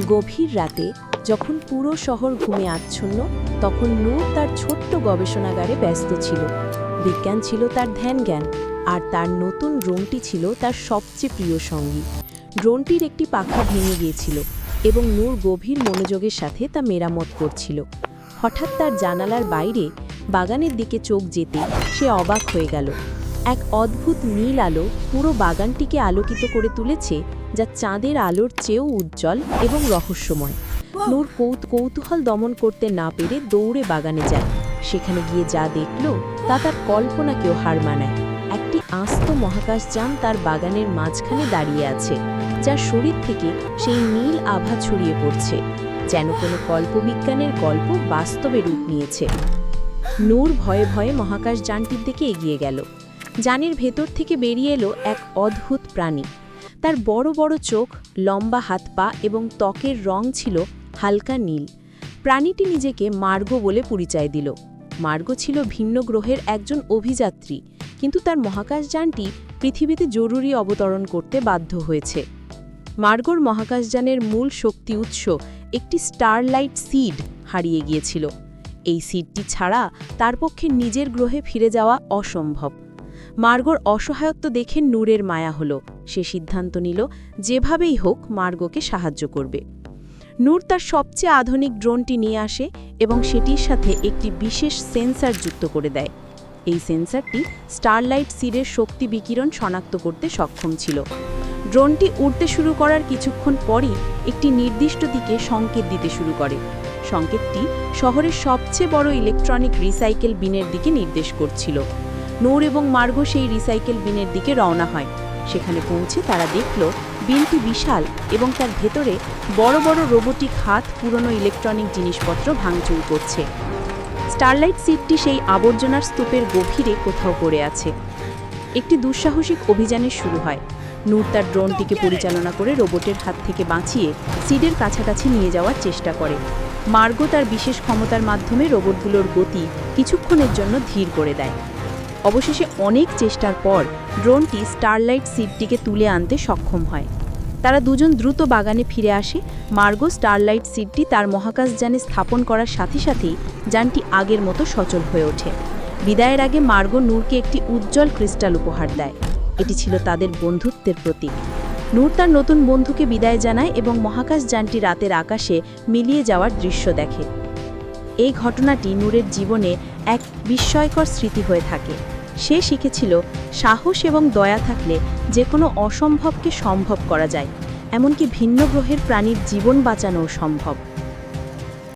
গভীর রাতে যখন পুরো শহর ঘুমে আচ্ছন্ন, তখন নূর তার ছোট্ট গবেষণাগারে ব্যস্ত ছিল। বিজ্ঞান ছিল তার ধ্যান জ্ঞান আর তার নতুন ড্রোনটি ছিল তার সবচেয়ে প্রিয় সঙ্গী। ড্রোনটির একটি পাখা ভেঙে গিয়েছিল এবং নূর গভীর মনোযোগের সাথে তা মেরামত করছিল। হঠাৎ তার জানালার বাইরে বাগানের দিকে চোখ যেতে সে অবাক হয়ে গেল। এক অদ্ভুত নীল আলো পুরো বাগানটিকে আলোকিত করে তুলেছে যা চাঁদের আলোর চেয়েও উজ্জ্বল এবং রহস্যময়। নূর কৌত, কৌতূহল দমন করতে না পেরে দৌড়ে বাগানে যায়। সেখানে গিয়ে যা দেখল, তা তার কল্পনাকেও হার মানায়। একটি আস্ত মহাকাশযান তার বাগানের মাঝখানে দাঁড়িয়ে আছে, যার শরীর থেকে সেই নীল আভা ছড়িয়ে পড়ছে, যেন কোনো কল্পবিজ্ঞানের গল্প বাস্তবে রূপ নিয়েছে। নূর ভয়ে ভয়ে মহাকাশযানটির দিকে এগিয়ে গেল। যানের ভেতর থেকে বেরিয়ে এলো এক অদ্ভুত প্রাণী। তার বড় বড় চোখ, লম্বা হাত পা এবং ত্বকের রং ছিল হালকা নীল। প্রাণীটি নিজেকে মার্গ বলে পরিচয় দিল। মার্গ ছিল ভিন্ন গ্রহের একজন অভিযাত্রী, কিন্তু তার মহাকাশযানটি পৃথিবীতে জরুরি অবতরণ করতে বাধ্য হয়েছে। মার্গর মহাকাশযানের মূল শক্তি উৎস একটি স্টারলাইট সিড হারিয়ে গিয়েছিল। এই সিডটি ছাড়া তার পক্ষে নিজের গ্রহে ফিরে যাওয়া অসম্ভব। মার্গর অসহায়ত্ব দেখে নূরের মায়া হলো। সে সিদ্ধান্ত নিল, যেভাবেই হোক মার্গকে সাহায্য করবে। নূর তার সবচেয়ে আধুনিক ড্রোনটি নিয়ে আসে এবং সেটির সাথে একটি বিশেষ সেন্সার যুক্ত করে দেয়। এই সেন্সারটি স্টারলাইট সিডের শক্তি বিকিরণ শনাক্ত করতে সক্ষম ছিল। ড্রোনটি উড়তে শুরু করার কিছুক্ষণ পরই একটি নির্দিষ্ট দিকে সংকেত দিতে শুরু করে। সংকেতটি শহরের সবচেয়ে বড় ইলেকট্রনিক রিসাইকেল বিনের দিকে নির্দেশ করছিল। নূর এবং মার্গ সেই রিসাইকেল বিনের দিকে রওনা হয়। সেখানে পৌঁছে তারা দেখল বিনটি বিশাল এবং তার ভেতরে বড় বড় রোবোটিক হাত, পুরনো ইলেকট্রনিক জিনিসপত্র ভাঙচুর করছে। স্টারলাইট সিটটি সেই আবর্জনার স্তূপের গভীরে কোথাও পড়ে আছে। একটি দুঃসাহসিক অভিযানের শুরু হয়। নূর তার ড্রোনটিকে পরিচালনা করে রোবটের হাত থেকে বাঁচিয়ে সিডের কাছাকাছি নিয়ে যাওয়ার চেষ্টা করে। মার্গ তার বিশেষ ক্ষমতার মাধ্যমে রোবটগুলোর গতি কিছুক্ষণের জন্য ধীর করে দেয়। অবশেষে অনেক চেষ্টার পর ড্রোনটি স্টারলাইট সিটটিকে তুলে আনতে সক্ষম হয়। তারা দুজন দ্রুত বাগানে ফিরে আসে। মার্গো স্টারলাইট সিটটি তার মহাকাশযানে স্থাপন করার সাথে সাথেই যানটি আগের মতো সচল হয়ে ওঠে। বিদায়ের আগে মার্গো নূরকে একটি উজ্জ্বল ক্রিস্টাল উপহার দেয়। এটি ছিল তাদের বন্ধুত্বের প্রতীক। নূর তার নতুন বন্ধুকে বিদায় জানায় এবং মহাকাশযানটি রাতের আকাশে মিলিয়ে যাওয়ার দৃশ্য দেখে। এই ঘটনাটি নূরের জীবনে এক বিস্ময়কর স্মৃতি হয়ে থাকে। সে শিখেছিল, সাহস এবং দয়া থাকলে যে কোনো অসম্ভবকে সম্ভব করা যায়, এমনকি ভিন্ন গ্রহের প্রাণীর জীবন বাঁচানোও সম্ভব।